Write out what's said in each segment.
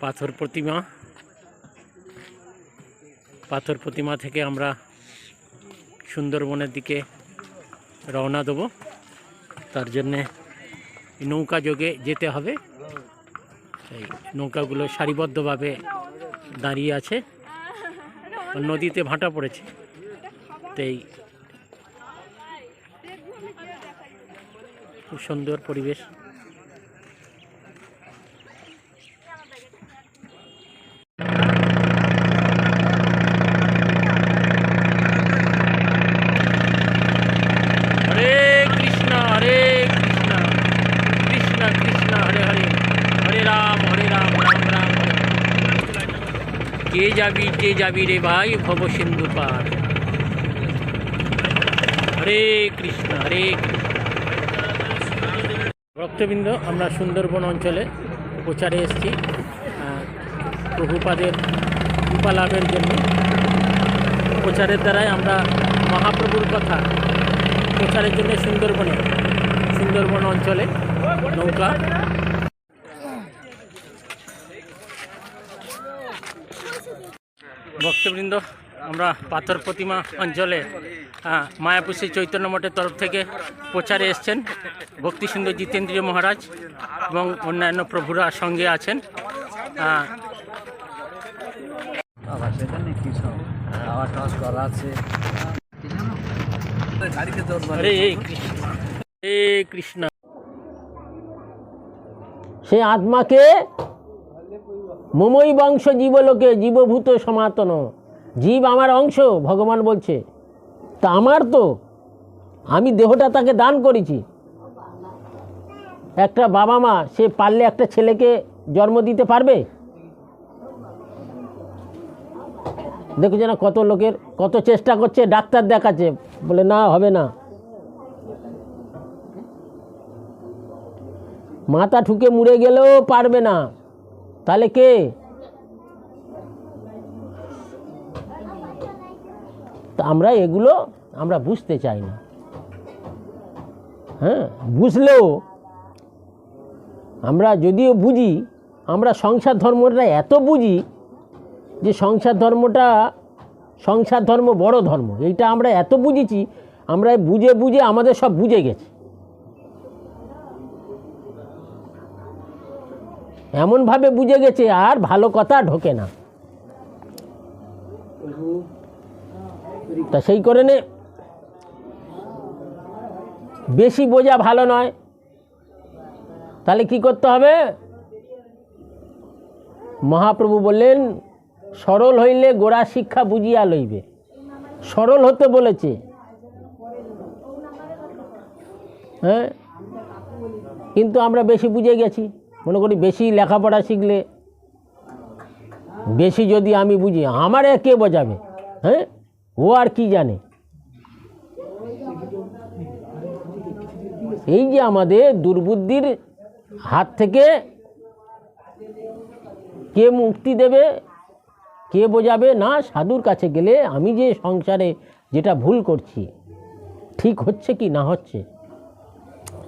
পাথর প্রতিমা। পাথর প্রতিমা থেকে আমরা সুন্দরবনের দিকে রওনা দেবো। তার জন্যে নৌকা যোগে যেতে হবে। এই নৌকাগুলো সারিবদ্ধভাবে দাঁড়িয়ে আছে নদীতে ভাঁটা পড়েছে। তাই খুব সুন্দর পরিবেশ হরে কৃষ্ণ হরে কৃষ্ণ কৃষ্ণ কৃষ্ণ হরে হরে হরে রাম হরে রাম রাম রাম হরে হরে। কে যাবি কে যাবি রে ভাই, ভব সিন্ধু পার। হরে কৃষ্ণ হরে কৃষ্ণ। ভক্তবৃন্দ, আমরা সুন্দরবন অঞ্চলে প্রচারে এসেছি প্রভুপাদের, কৃপা লাভের জন্য। প্রচারের দ্বারাই আমরা মহাপ্রভুর কথা প্রচারের জন্য সুন্দরবনে, সুন্দরবন অঞ্চলে নৌকা ভক্তবৃন্দ আমরা পাথর প্রতিমা অঞ্চলে মায়াপুর শ্রী চৈতন্য মঠের তরফ থেকে প্রচারে এসছেন ভক্তি সুন্দর জিতেন্দ্রীয় মহারাজ এবং অন্যান্য প্রভুরা সঙ্গে আছেন। কৃষ্ণ। সে আত্মাকে মমই বংশ জীবলোকে জীবভূত সমাতন। জীব আমার অংশ, ভগবান বলছে। তা আমার তো? আমি দেহটা তাকে দান করেছি। একটা বাবা মা, সে পারলে একটা ছেলেকে জন্ম দিতে পারবে? দেখছ না কত লোকের, কত চেষ্টা করছে, ডাক্তার দেখাচ্ছে। বলে, না, হবে না। মাথা ঠুকে মুড়ে গেলেও পারবে না। তাহলে কে? আমরা এগুলো আমরা বুঝতে চাই না। হ্যাঁ বুঝলেও আমরা যদিও বুঝি, আমরা সংসার ধর্মটা এত বুঝি যে সংসার ধর্মটা, সংসার ধর্ম বড় ধর্ম, এইটা আমরা এত বুঝেছি, আমরা বুঝে বুঝে আমাদের সব বুঝে গেছে। এমনভাবে বুঝে গেছে, আর ভালো কথা ঢোকে না। তা সেই করে বেশি বোঝা ভালো নয়। তাহলে কি করতে হবে? মহাপ্রভু বললেন, সরল হইলে গোড়া শিক্ষা বুঝিয়া লইবে। সরল হতে বলেছে। হ্যাঁ? কিন্তু আমরা বেশি বুঝে গেছি। মনে করি বেশি লেখাপড়া শিখলে বেশি যদি আমি বুঝি, আমার কে বোঝাবে? হ্যাঁ? ও আর কি জানে? এই যে আমাদের দুর্বুদ্ধির হাত থেকে কে মুক্তি দেবে, কে বোঝাবে? না, সাধুর কাছে গেলে আমি যে সংসারে যেটা ভুল করছি, ঠিক হচ্ছে কি না হচ্ছে,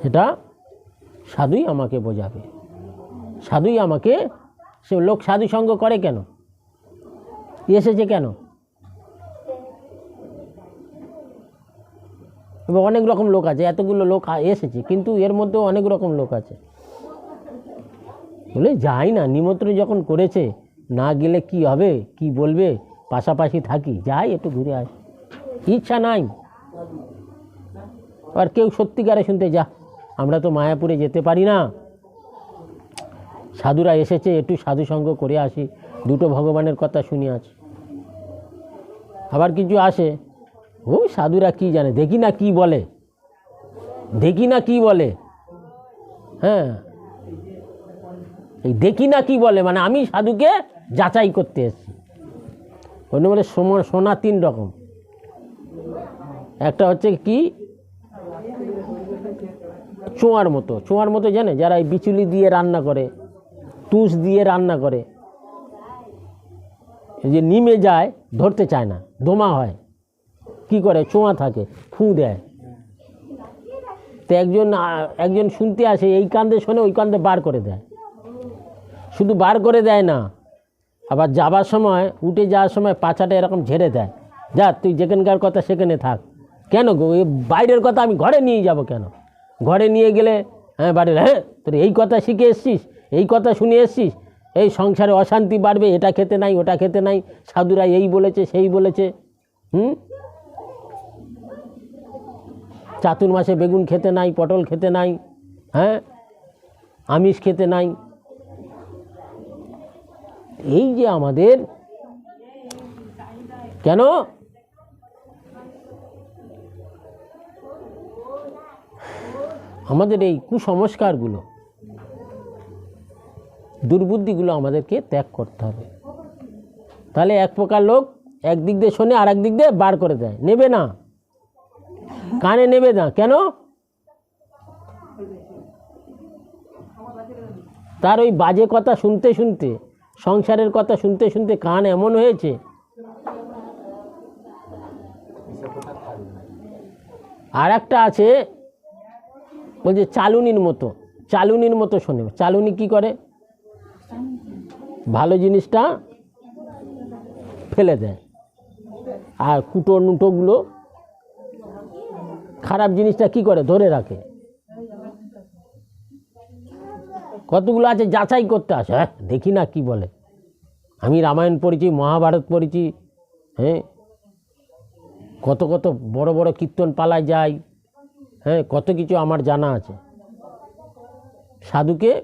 সেটা সাধুই আমাকে বোঝাবে। সাধুই আমাকে? সে লোক সাধু সঙ্গ করে কেন? এসেছে কেন? এবং অনেক রকম লোক আছে, এতগুলো লোক এসেছে, কিন্তু এর মধ্যেও অনেক রকম লোক আছে। বলে, যাই না, নিমন্ত্রণ যখন করেছে, না গেলে কি হবে, কি বলবে? পাশাপাশি থাকি, যাই, একটু ঘুরে আসি ইচ্ছা নাই। আর কেউ সত্যিকারে শুনতে যা, আমরা তো মায়াপুরে যেতে পারি না। সাধুরা এসেছে, একটু সাধু সঙ্গ করে আসি। দুটো ভগবানের কথা শুনি আছি। আবার কিছু আসে, ও সাধুরা কি জানে? দেখি না কি বলে। দেখি না কি বলে। হ্যাঁ। এই দেখি না কি বলে মানে আমি সাধুকে যাচাই করতে এসেছি। অন্য বলে সোনা তিন রকম। একটা হচ্ছে কি? চোঁয়ার মতো। চোঁয়ার মতো জানে? যারা এই বিচুলি দিয়ে রান্না করে। তুষ দিয়ে রান্না করে। এই যে নিমে যায়, ধরতে চায় না, দোমা হয়। কি করে? চোঁয়া থাকে, ফু দেয়। তো একজন একজন শুনতে আসে, এই কান্দে শোনে, ওই কান্দে বার করে দেয়। শুধু বার করে দেয় না, আবার যাবার সময়, উঠে যাওয়ার সময় পাছাটা এরকম ঝেড়ে দেয়। যা, তুই যেখানকার কথা সেখানে থাক। কেন গো? বাইরের কথা আমি ঘরে নিয়ে যাব কেন? ঘরে নিয়ে গেলে হ্যাঁ বাড়ির হ্যাঁ তোর এই কথা শিখে এসছিস? এই কথা শুনে এসছিস? এই সংসারে অশান্তি বাড়বে, এটা খেতে নাই, ওটা খেতে নাই, সাধুরা এই বলেছে, সেই বলেছে। হুম? চাতুর মাসে বেগুন খেতে নাই, পটল খেতে নাই হ্যাঁ? আমিষ খেতে নাই। এই যে আমাদের, কেন? আমাদের এই কুসংস্কারগুলো দুর্বুদ্ধিগুলো আমাদেরকে ত্যাগ করতে হবে। তাহলে এক প্রকার লোক একদিক দিয়ে শোনে আর দিক দিয়ে বার করে দেয়। নেবে না। কানে নেবে না। কেন? তার ওই বাজে কথা শুনতে শুনতে, সংসারের কথা শুনতে শুনতে কান এমন হয়েছে। আর একটা আছে, বলছে, চালুনির মতো। চালুনির মতো শোনে। চালুনি কি করে? জিনিসটা ফেলে দেয়। আর কুটো নুটোগুলো খারাপ জিনিসটা কি করে? ধরে রাখে। কতগুলো আছে? যাচাই করতে আসে। হ্যাঁ দেখি না কি বলে। আমি রামায়ণ পড়েছি, মহাভারত পড়েছি হ্যাঁ। কত কত বড় বড় কীর্তন পালায় যাই হ্যাঁ। কত কিছু আমার জানা আছে। সাধুকে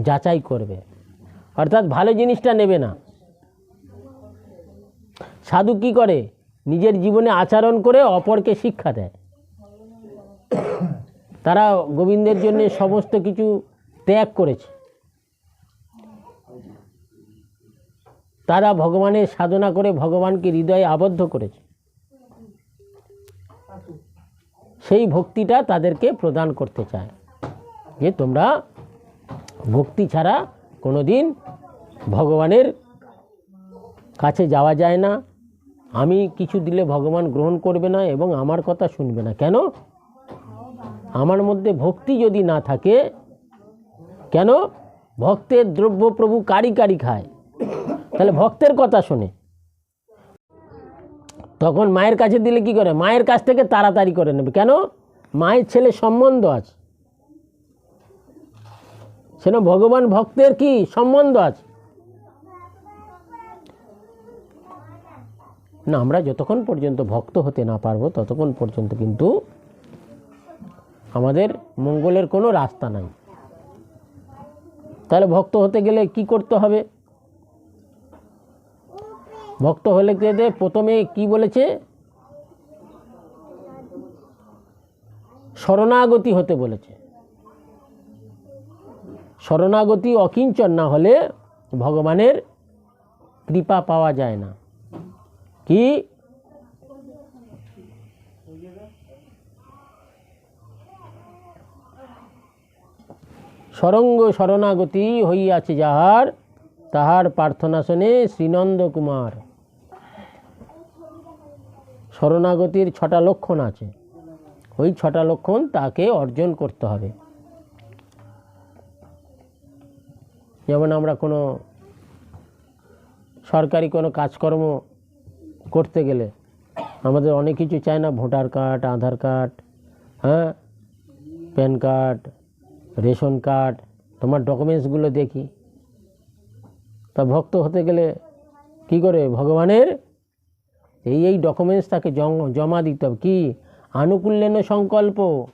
যাচাই করবে। অর্থাৎ ভালো জিনিসটা নেবে না। সাধু কি করে? নিজের জীবনে আচরণ করে অপরকে শিক্ষা দেয়। তারা গোবিন্দের জন্য সমস্ত কিছু ত্যাগ করেছে। তারা ভগবানের সাধনা করে ভগবানকে হৃদয়ে আবদ্ধ করেছে। সেই ভক্তিটা তাদেরকে প্রদান করতে চায়। যে তোমরা ভক্তি ছাড়া কোনো দিন ভগবানের কাছে যাওয়া যায় না। আমি কিছু দিলে ভগবান গ্রহণ করবে না এবং আমার কথা শুনবে না। কেন? আমার মধ্যে ভক্তি যদি না থাকে, কেন? ভক্তের দ্রব্য প্রভু কারি কারি খায়। তাহলে ভক্তের কথা শোনে। তখন মায়ের কাছে দিলে কি করে? মায়ের কাছ থেকে তাড়াতাড়ি করে নেবে। কেন? মায়ের ছেলে সম্বন্ধ আছে। সেটা ভগবান ভক্তের কি? সম্বন্ধ আছে। না, আমরা যতক্ষণ পর্যন্ত ভক্ত হতে না পারব, ততক্ষণ পর্যন্ত কিন্তু আমাদের মঙ্গলের কোনো রাস্তা নাই। তাহলে ভক্ত হতে গেলে কি করতে হবে? ভক্ত হলে প্রথমে কি বলেছে? শরণাগতি হতে বলেছে। শরণাগতি অকিঞ্চন না হলে ভগবানের কৃপা পাওয়া যায় না। কি? সরঙ্গ শরণাগতি হইয়াছে যাহার, তাহার প্রার্থনা শোনে শ্রীনন্দ কুমার। শরণাগতির ছটা লক্ষণ আছে। ওই ছটা লক্ষণ তাকে অর্জন করতে হবে। যেমন আমরা কোনো সরকারি কোনো কাজকর্ম করতে গেলে আমাদের অনেক কিছু চায় না, ভোটার কার্ড, আধার কার্ড হ্যাঁ? প্যান কার্ড, রেশন কার্ড, তোমার ডকুমেন্টসগুলো দেখি। তা ভক্ত হতে গেলে কি করে? ভগবানের এই এই ডকুমেন্টস তাকে জম- দিতে হবে। কি? আনুকূল্যেন সংকল্প।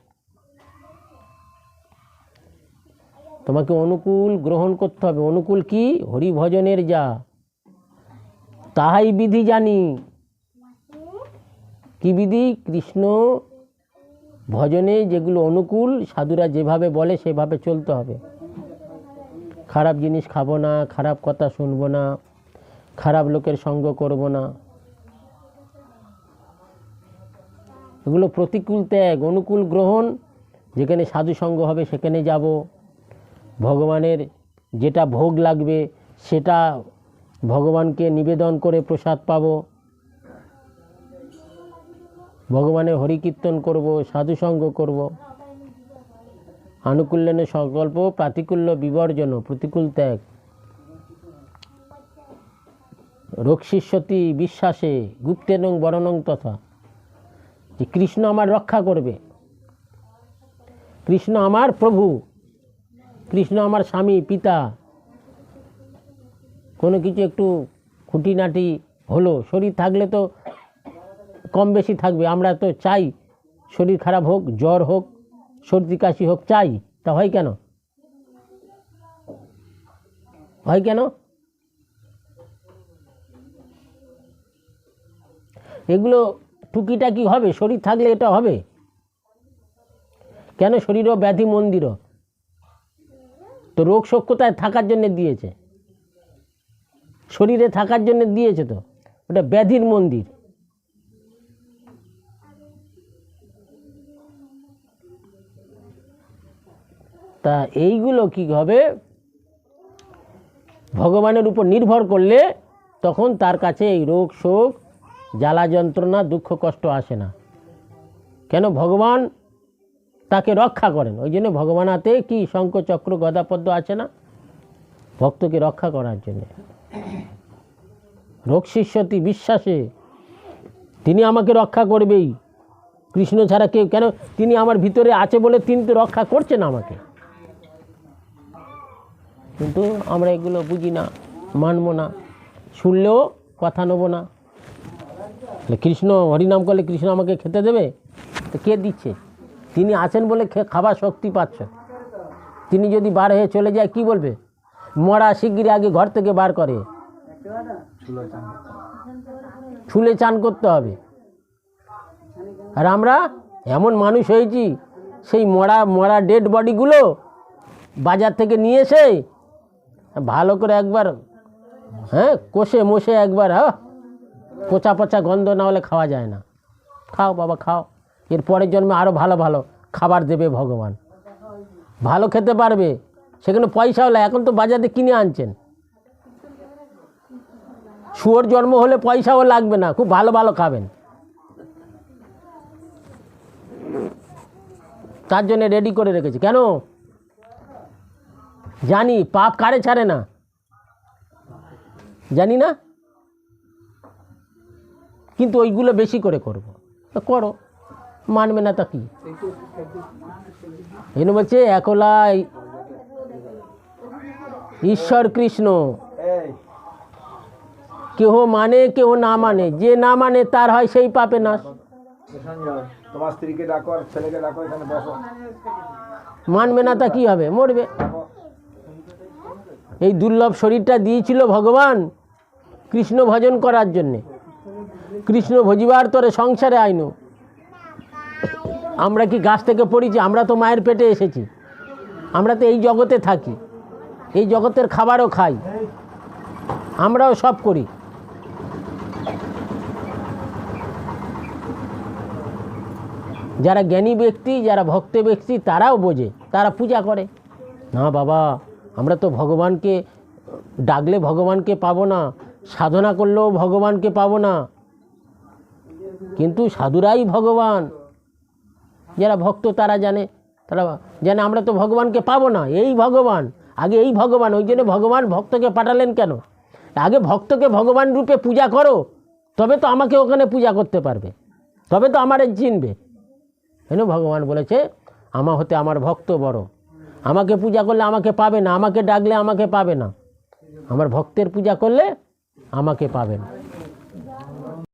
তোমাকে অনুকূল গ্রহণ করতে হবে। অনুকূল কি? হরিভজনের যা। তাহাই বিধি জানি। কি বিধি কৃষ্ণ, ভজনে যেগুলো অনুকূল, সাধুরা যেভাবে বলে সেভাবে চলতে হবে। খারাপ জিনিস খাব না, খারাপ কথা শুনব না, খারাপ লোকের সঙ্গ করব না। এগুলো প্রতিকূল ত্যাগ, অনুকূল গ্রহণ, যেখানে সাধু সঙ্গ হবে সেখানে যাব। ভগবানের যেটা ভোগ লাগবে, সেটা ভগবানকে নিবেদন করে প্রসাদ পাবো। ভগবানের হরিকীর্তন করব, সাধুসঙ্গ করব। আনুকূল্যনে সংকল্প, প্রাতিকূল্য বিবর্জন প্রতিকূল ত্যাগ। রক্ষিষ্যতি বিশ্বাসে, গুপ্তেনং বরণং তথা। যে কৃষ্ণ আমার রক্ষা করবে। কৃষ্ণ আমার প্রভু। কৃষ্ণ আমার স্বামী, পিতা। কোনো কিছু একটু খুঁটিনাটি হলো, শরীর থাকলে তো কম বেশি থাকবে, আমরা তো চাই। শরীর খারাপ হোক, জ্বর হোক, সর্দি কাশি হোক, চাই। তা হয় কেন? হয় কেন? এগুলো টুকিটাকি হবে, শরীর থাকলে এটা হবে। কেন শরীরও ব্যাধি মন্দিরও? তো রোগ কোথায় থাকার জন্য দিয়েছে। শরীরে থাকার জন্য দিয়েছে তো। ওটা ব্যাধির মন্দির। তা এইগুলো কি হবে? ভগবানের উপর নির্ভর করলে তখন তার কাছে এই রোগ, শোক, জ্বালা, যন্ত্রণা, দুঃখ, কষ্ট আসে না। কেন? ভগবান তাকে রক্ষা করেন। ওই জন্য ভগবান হাতে কি শঙ্খ, চক্র গদাপদ্ম আছে না? ভক্তকে রক্ষা করার জন্যে। রোগ শিষ্যতি বিশ্বাসে তিনি আমাকে রক্ষা করবেই। কৃষ্ণ ছাড়া কেউ কেন? তিনি আমার ভিতরে আছে বলে তিনি তো রক্ষা করছেন আমাকে। কিন্তু আমরা এগুলো বুঝি না, মানবো না, শুনলেও কথা নেব না। কৃষ্ণ, হরিনাম করলে কৃষ্ণ আমাকে খেতে দেবে? তো কে দিচ্ছে? তিনি আছেন বলে খাবার শক্তি পাচ্ছ তিনি যদি বার হয়ে চলে যায়, কি বলবে? মরা শিগগিরি আগে ঘর থেকে বার করে। ছুলে চান করতে হবে। আর আমরা এমন মানুষ হয়েছি, সেই মরা মরা ডেড বডিগুলো বাজার থেকে নিয়ে এসে ভালো করে একবার হ্যাঁ কষে মশে একবার হ্যাঁ পচা পচা গন্ধ না হলে খাওয়া যায় না। খাও বাবা, খাও। এর পরের জন্মে আরও ভালো ভালো খাবার দেবে ভগবান। ভালো খেতে পারবে। সেখানে পয়সা হলে এখন তো বাজারে কিনে আনছেন। শুয়োর জন্ম হলে পয়সাও লাগবে না, খুব ভালো ভালো খাবেন। তার জন্য রেডি করে রেখেছি। কেন? জানি পাপ কারে ছাড়ে না? জানি না? কিন্তু ওইগুলো বেশি করে করব। তা করো মানবে না তা কি? এনে বলছে একলা ঈশ্বর কৃষ্ণ। কেহ মানে কেহ না মানে যে না মানে তার হয় সেই পাপে নাশ। তোমার স্ত্রীকে ডাকো আর ছেলেকে ডাকো এখানে বসো। মানবে না তা কী হবে? মরবে। এই দুর্লভ শরীরটা দিয়েছিল ভগবান কৃষ্ণ ভজন করার জন্যে। কৃষ্ণ ভজিবার তরে সংসারে আইনু। আমরা কি গাছ থেকে পড়েছি? আমরা তো মায়ের পেটে এসেছি। আমরা তো এই জগতে থাকি। এই জগতের খাবারও খাই। আমরাও সব করি। যারা জ্ঞানী ব্যক্তি, যারা ভক্ত ব্যক্তি, তারাও বোঝে, তারা পূজা করে। না বাবা আমরা তো ভগবানকে, ডাকলে ভগবানকে পাবো না, সাধনা করলেও ভগবানকে পাবো না। কিন্তু সাধুরাই ভগবান। যারা ভক্ত তারা জানে তারা জানে আমরা তো ভগবানকে পাবো না, এই ভগবান। আগে এই ভগবান, ওই জন্য ভগবান ভক্তকে পাঠালেন কেন? আগে ভক্তকে ভগবান রূপে পূজা করো, তবে তো আমাকে ওখানে পূজা করতে পারবে, তবে তো আমার চিনবে। কেন? ভগবান বলেছে, আমা হতে আমার ভক্ত বড়। আমাকে পূজা করলে আমাকে পাবে না, আমাকে ডাকলে আমাকে পাবে না। আমার ভক্তের পূজা করলে আমাকে পাবে না।